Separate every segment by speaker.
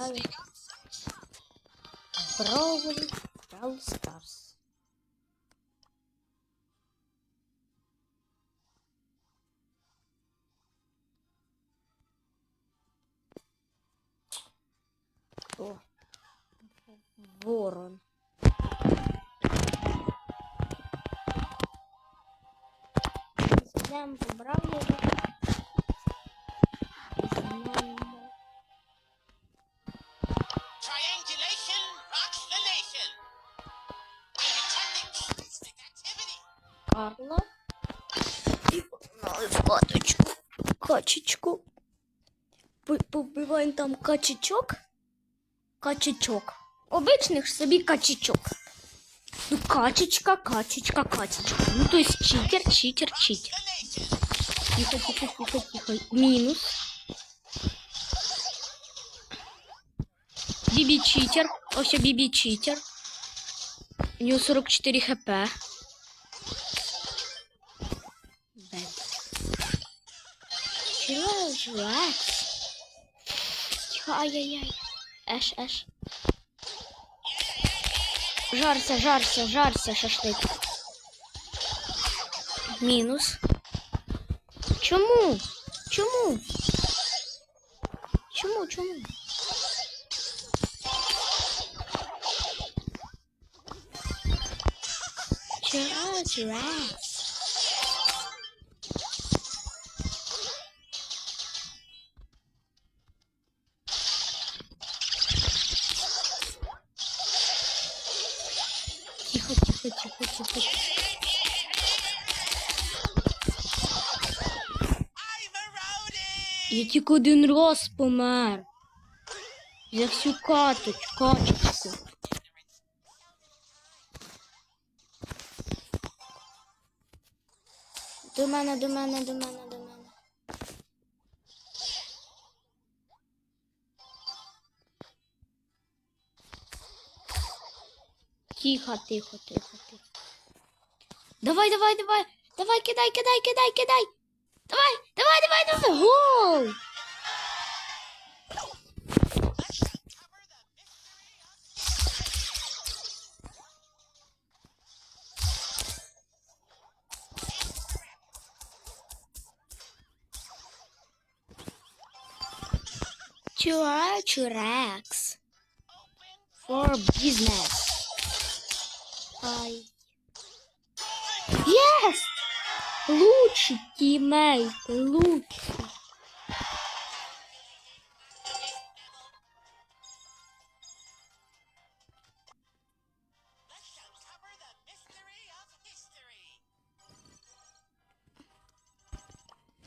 Speaker 1: Далі. Brawl Бравл Карла. І погнали каточку. Качечку. Повбиваємо там качечок. Качечок. Обичних собі качечок. Ну, качечка, качечка, качечка. Ну, то есть читер, читер, читер. Тихо, тихо, тихо, тихо. Мінус. Бібі читер. Ось бібі читер. У нього 44 хп. Жрать? Тихо, ай-яй-яй. Еш, еш. Жарся, жарся, жарся, шашлик. Мінус. Чому? Чому? Чому, чому? Чого, чого? Тільки один раз помер. За всю каточку, качечку. До мене, до мене, до мене, до мене. Тихо, тихо, тихо, тихо. Давай, давай, давай. Давай, кидай, кидай, кидай, кидай. Давай, давай, давай, давай. Гол!
Speaker 2: Let's uncover the mystery of
Speaker 1: Чура Чурекс. For business. Лучший тиммейт, лучший.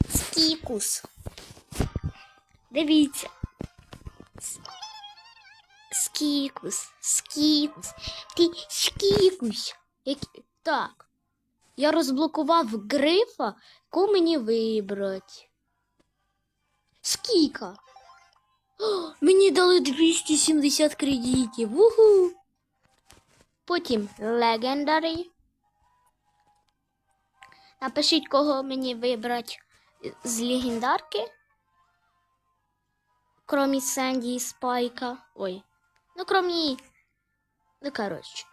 Speaker 1: Скікус. Дивіться. Скікус, скікус. Ти скікус. Так. Я розблокував грифа, яку мені вибрати. Скіка. О, мені дали 270 кредитів. Уху. Потім Legendary. Напишіть, кого мені вибрати з легендарки. Кромі Сенді і Спайка. Ой. Ну, кромі. Ну, коротше.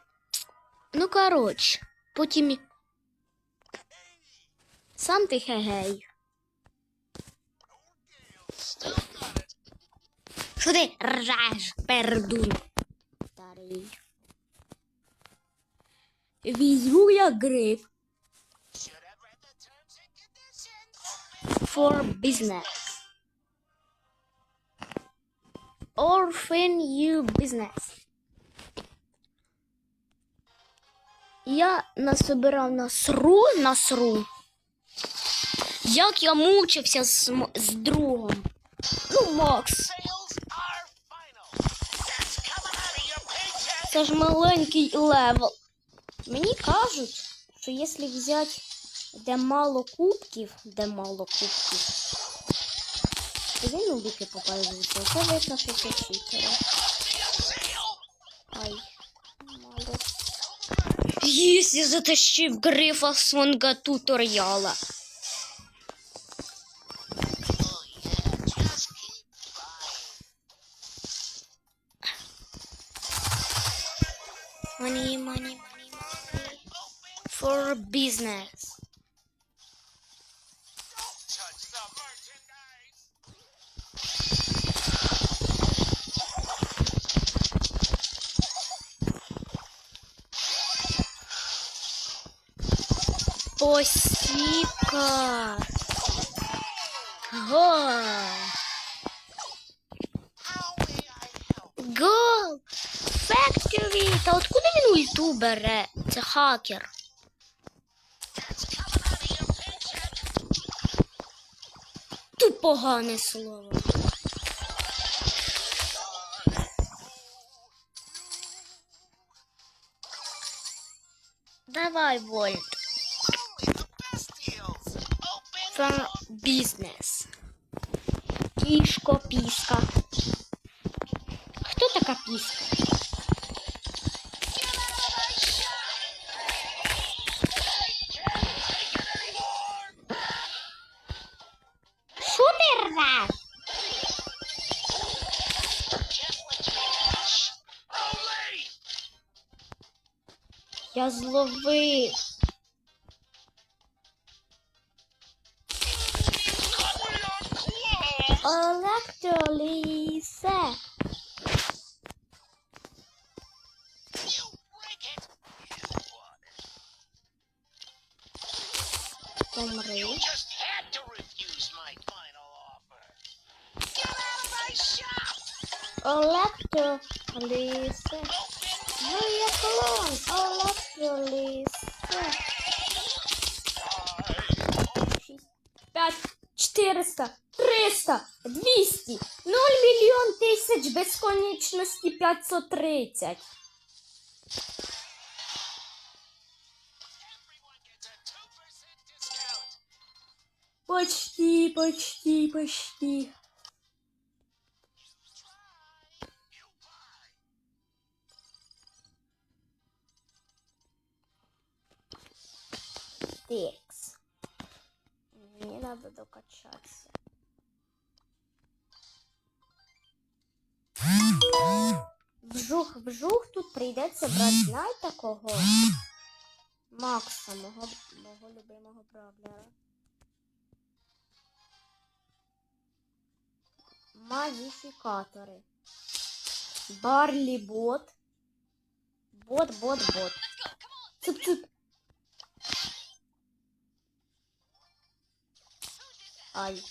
Speaker 1: Ну, коротше. Потім. І- Сам ти гей. Що ти ржеш, пердун? Старий. Візьму я гриф for business. Orphan you business. Я насобирав насру насру. Як я мучився з, з другом. Ну, Макс, це ж маленький левел. Мені кажуть, що якщо взяти де мало кубків, де мало кубків, то він у віки показується. Це видно, що це читера. Ай, мало. Єсть, я затащив грифа свонга туторіала.
Speaker 2: Merchandise.
Speaker 1: Посіка. Гол. Гол. Фекторі. Та откуда він ульту? Це хакер. Погане слово. Давай, Вольт. From business. Кішко, піска. Я зловив.
Speaker 2: Coming 130.
Speaker 1: Почти, почти, почти. Текс. Мне надо докачаться. Вжух, вжух, тут прийдеться брати, знаєте кого? Макса, мого, мого любимого бравлера. Модифікатори. Барлі бот. Бот, бот, бот. Цып-цып. Ай.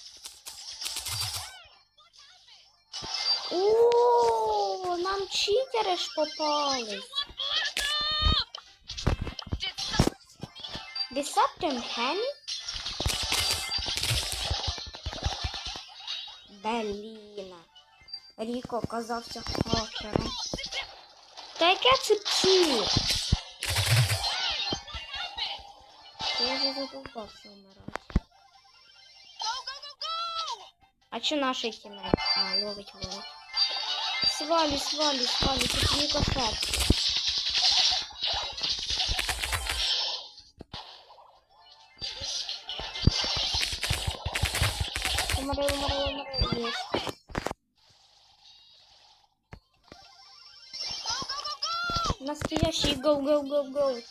Speaker 1: Читери ж попались. Десептим Хемі? Блін. Ріко оказався хакером. Та яке це псі? Я вже задовбався вмирати. А чё наши тиммейт? А, ловить, ловить. свали, свали, свали, тут не кошак. Умру, умру, умру. Есть. Настоящий гоу-гоу-гоу-гоу.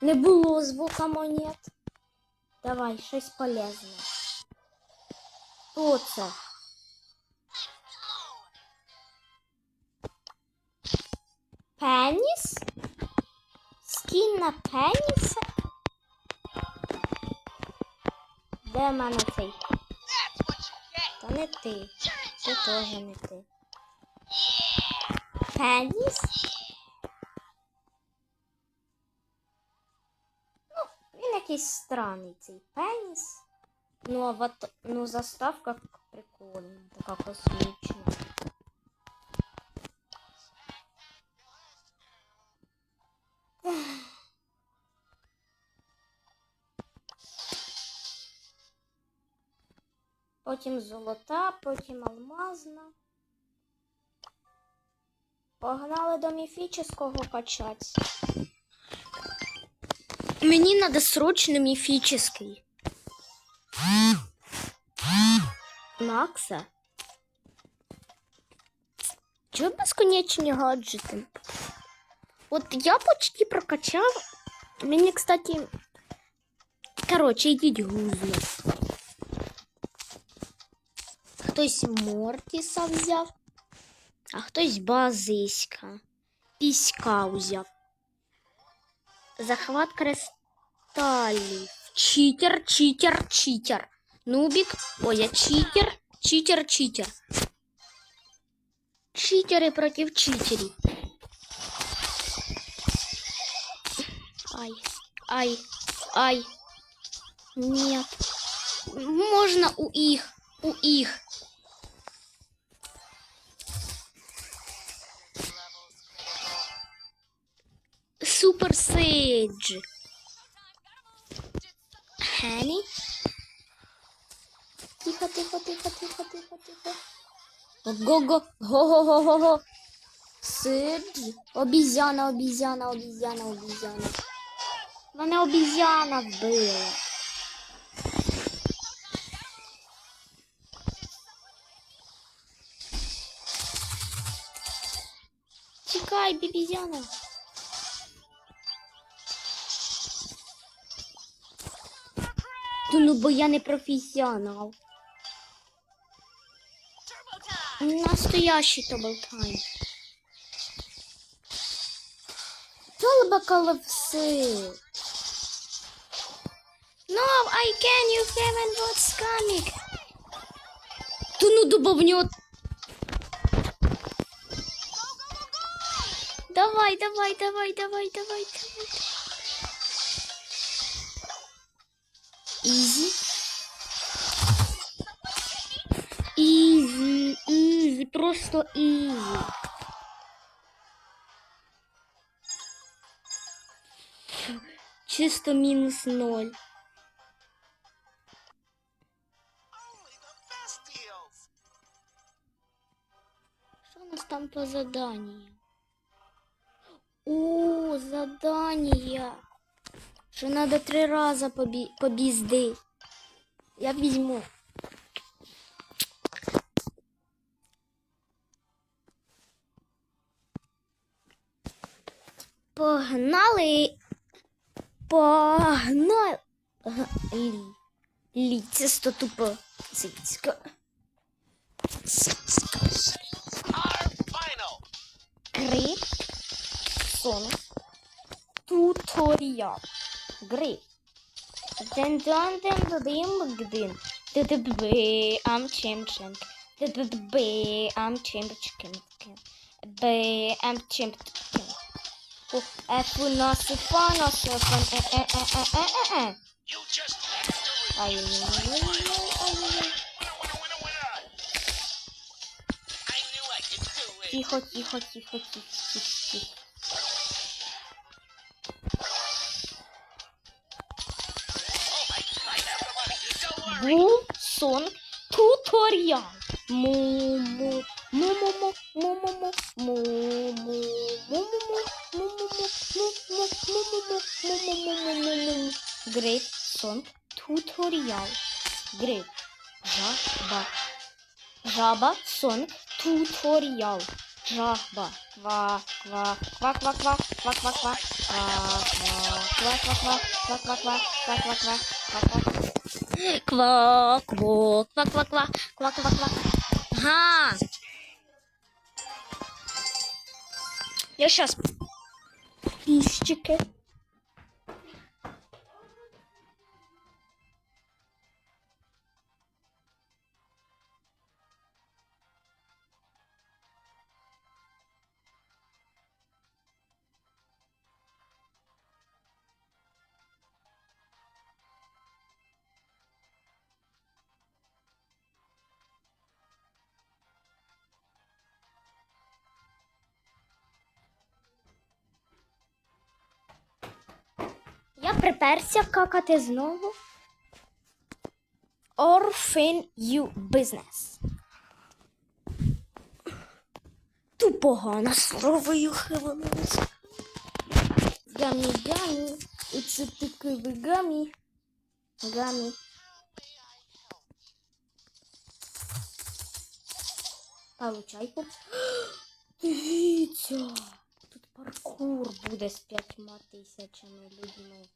Speaker 1: Не було звука монет. Давай, щось полезне. Хто це? Пеніс? Скін на пеніса? Де в мене цей? Та не ти. Це теж не ти. Пеніс? Якийсь странний цей пеніс. Ну, ават... ну, заставка прикольная, така космічна. Потім золота, потім алмазна. Погнали до міфічного качатися. Мені надо срочно міфічний. Макса? Чого безконечні гаджети? От я почти прокачав. Мені, кстати. Короче, йдіть гузно. Хтось Мортіса взяв, а хтось базиська. Піська взяв. Захват кристалів. Читер, читер, читер. Нубик. Ой, я читер, читер, читер. Читеры против читерей. Ай, ай, ай. Нет. Можно у их, у их. Супер Сейдж. Penny. Tifa, tipo, tifa, tipo, tifa, tipo, tifa, tifa, tifa. Go, go. Ho, ho, ho, ho, ho. Sid. Obisiana, obisiana, obisiana, obisiana. Não é obisiana, bela. Tica aí, bibisiana. Tica aí, bibisiana. Ну, бо я не професіонал. Настоящий таблтайм. Толбакаловси. No, I can, you haven't got scammic. Та ну добавнет. Давай, давай, давай, давай, давай, давай. Изи. Изи, изи, просто изи. Чисто минус ноль. Что у нас там по заданию? О, задание! Що надо три рази побі... побізди. Я візьму. Погнали. Погнали. Лі. Лі, це сто тупо.
Speaker 2: Our final.
Speaker 1: Сон, туторіал гри. ден дон ден дим гдин Ти-ти-би, ам чим чим. Ти-ти-би, ам чим чим. Би, ам чим чим.
Speaker 2: Ефу носифа, носифа, е-е-е-е-е-е-е. Ай-яй-яй-яй-яй.
Speaker 1: Тихо, тихо, тихо, тихо, тихо.
Speaker 2: Money. Don't worry.
Speaker 1: Бум сон туторіал. Му му му му му му му му му му му му му му Грейп сон туторіал. Грейп. Жаба. Жаба сон туторіал. Жаба. Ква, ква, ква, ква, ква, ква, ква, ква, ква, ква, ква, ква, ква, ква, ква, ква, ква, ква, ква, ква. Ква, кво, ква, ква, ква, ква, ква, ква. Ага. Я сейчас. Пищики. Приперся какати знову. Orphan you business. Ту погано словою хивилися. Гамі, гамі. І це такий гамі. Гамі. Получай поп. Дивіться. Тут паркур буде з п'ятьма тисячами людьми.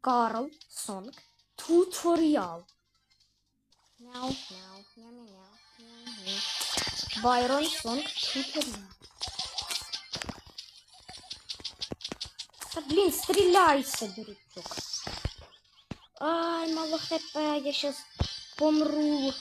Speaker 1: Карл Сонг туторіал. Мяу, мяу, мяу, мяу, мяу. Байрон Сонг туторіал. Та блін, стріляйся, дурачок. Ай, мало хп, я щас помру.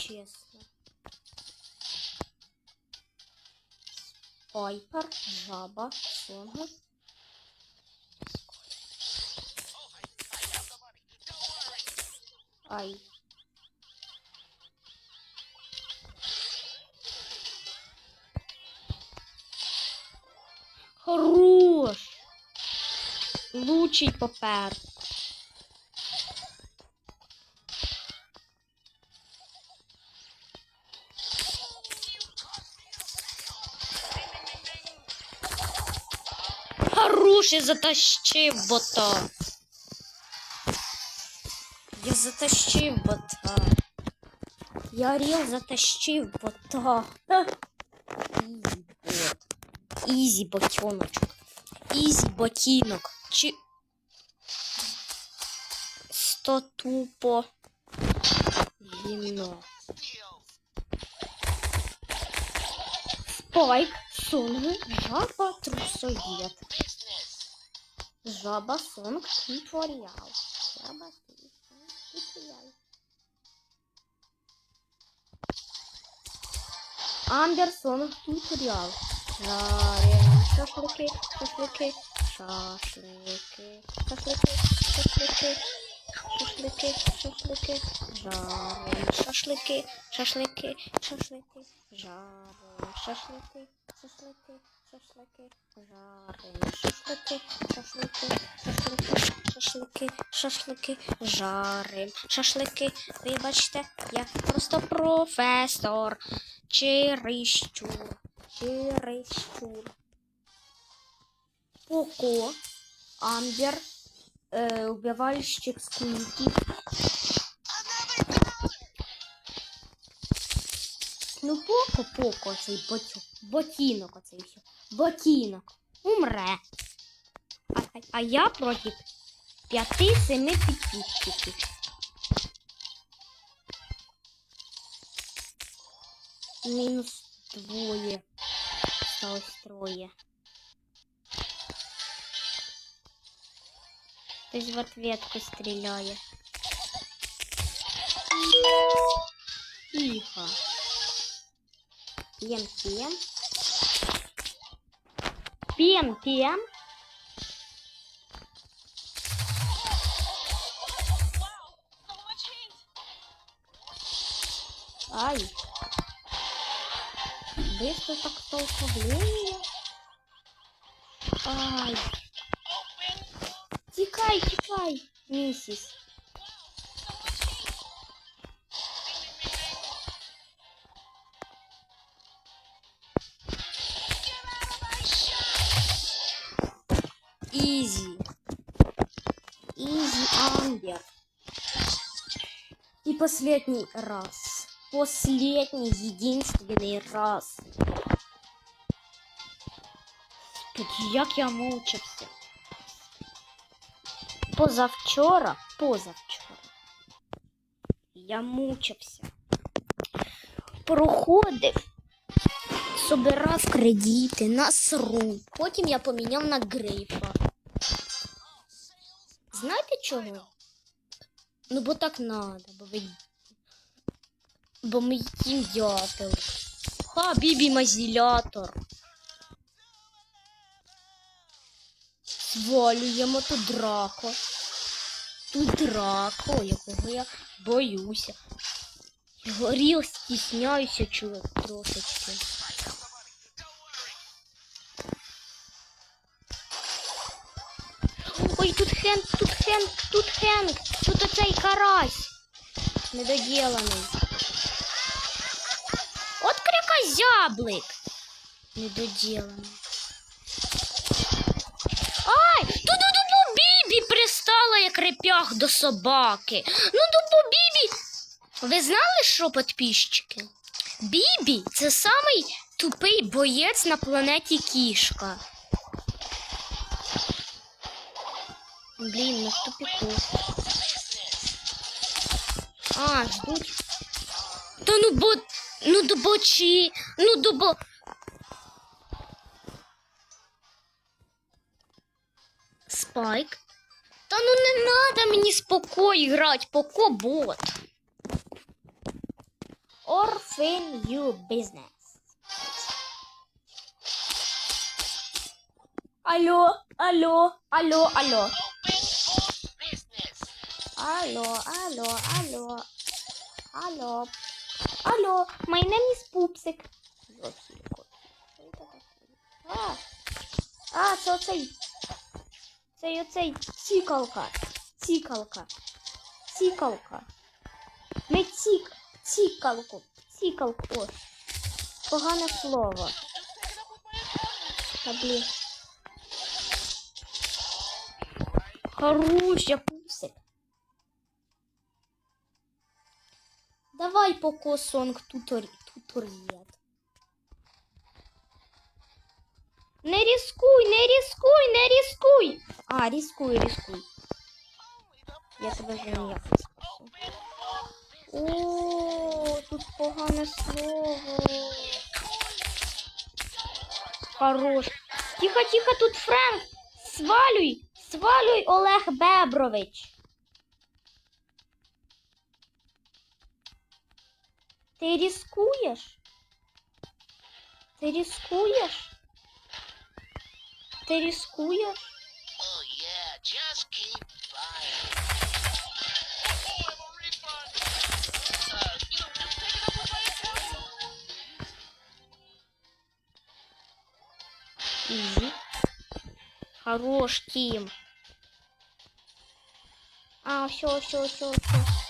Speaker 1: Честно. Пайпер, жаба, сонга. Ай. Хорош. Лучий попер. Хороший затащив бота. Я затащив бота. Я Орел затащив бота. Ізі бот. Ізі ботеночок. Ізі ботинок. Чи... Сто тупо. Гімно.
Speaker 2: Deals.
Speaker 1: Спайк, сонги, жаба, трусоєд.
Speaker 2: Business.
Speaker 1: Жаба, сонг, туторіал. Жаба, сонг, туторіал. Амбер, сонг, туторіал. Жарим шашлики, шашлики, шашлики, шашлики, шашлики, шашлики, шашлики, жарим шашлики, шашлики, шашлики, жарим шашлики, шашлики, шашлики, жарим шашлики, шашлики, шашлики, шашлики, шашлики, жарим шашлики. Вибачте, я просто професор. Чересчур. Чересчур. Поко. Амбер. Е, убивальщик скунки. Ну, поко, поко, цей ботю. Ботінок оцей все. Ботінок. Умре. А, а, я проти п'яти-семи підписчиків. Мінус двоє. Осталось троє. Хтось в ответку стріляє. Тихо. П'єм, п'єм. П'єм, п'єм. Ай. Быстро так столкновение. Ай. Тікай, тікай, місіс. последний раз. Последний, единственный раз. Тут як я мучився. Позавчора, позавчора. Я мучився. Проходив, собирав кредити на сру. Потім я поміняв на грейпа. Знаєте чого? Ну, бо так надо, бо ви. Бо ми їм дятел. Ха, бібі мазілятор. Свалюємо тут драко. Тут драко, якого я боюся. Горіл стісняюся чоловік трошечки. Хенк, тут Хенк, тут Хенк, тут оцей карась. Недоділений. От крякозяблик. Недоділений. Ай, тут до дубу Бібі пристала, як реп'ях до собаки. Ну, дубу Бібі. Ви знали, що підписчики? Бібі це самий тупий боєць на планеті кішка. Блін, ми в тупіку. А, ждуть. Та ну бо. Ну добочі. Ну добо. Спайк. Та ну не надо мені спокій грати, поко бот. Orphan you business. Алло, алло, алло, алло. Алло, алло, алло. Алло. Алло, my name is Пупсик. А, а це оцей. Це оцей цікалка. Цікалка. Цікалка. Ми цік. Цікалку. Цікалку. Погане слово. Та блін. Хороша пупсик. Давай поко сонг тутор... туторіет. Не рискуй, не рискуй, не рискуй. А, рискуй, рискуй. Я тебе вже не спасу. О, тут погане слово. Хорош. Тихо, тихо, тут Френк. Свалюй, свалюй, Олег Бебрович. Ты рискуешь? Ты рискуешь? Ты рискуешь?
Speaker 2: Oh, yeah. Just keep
Speaker 1: Хорош, Тим. А, все, все, все, все.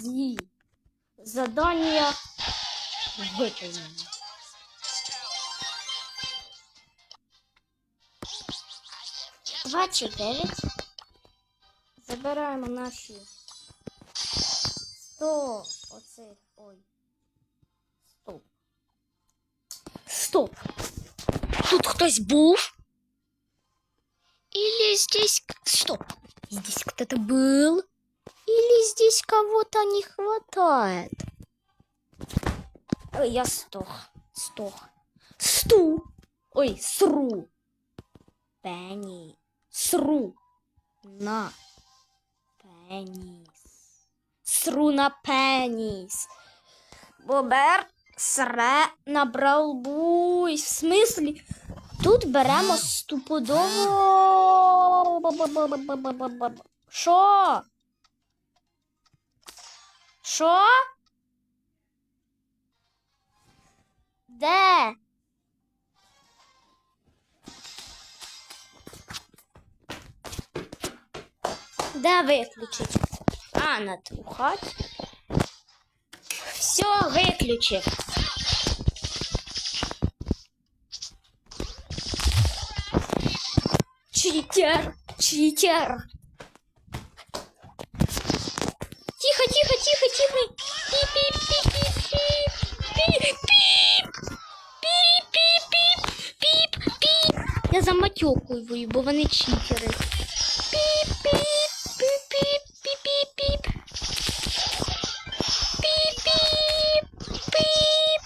Speaker 1: Ізі. Задання виконано. Двадцять дев'ять. Забираємо наші 100 оцих. Ой. Стоп. Стоп. Тут хтось був? Или здесь... к- Стоп. Здесь кто-то был? Или здесь кого-то не хватает? Ой, я стох. Стох. Сту. Ой, сру. Пенни. Сру. На. Пенис. Сру на пенис. Бобер сре набрав буй. В смислі? Тут беремо стопудово. Що? Що? Де? Де виключить? А, хаті. Все, виключив. Читер, читер. Тихо. Я заматюкую, бо вони читери. Піп-піп-піп-піп-піп-піп. Піп-піп-піп.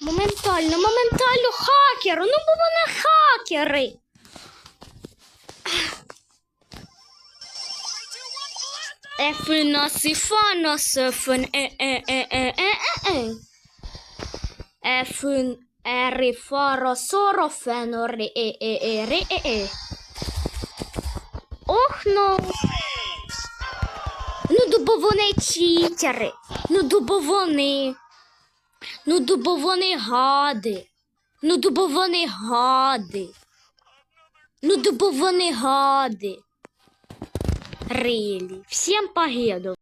Speaker 1: Моментально, моментально хакер. Ну бо вони хакери. F sıfana sıfın e e e e e e e F'ın R'i fara sora fenori e e e r e e, e. Ох, ну. Ну, дубо вони читери. Ну, дубо вони. Ну, дубо вони гади. Ну, дубо вони гади. Ну, дубо вони гади. Рилі. Всем погеду.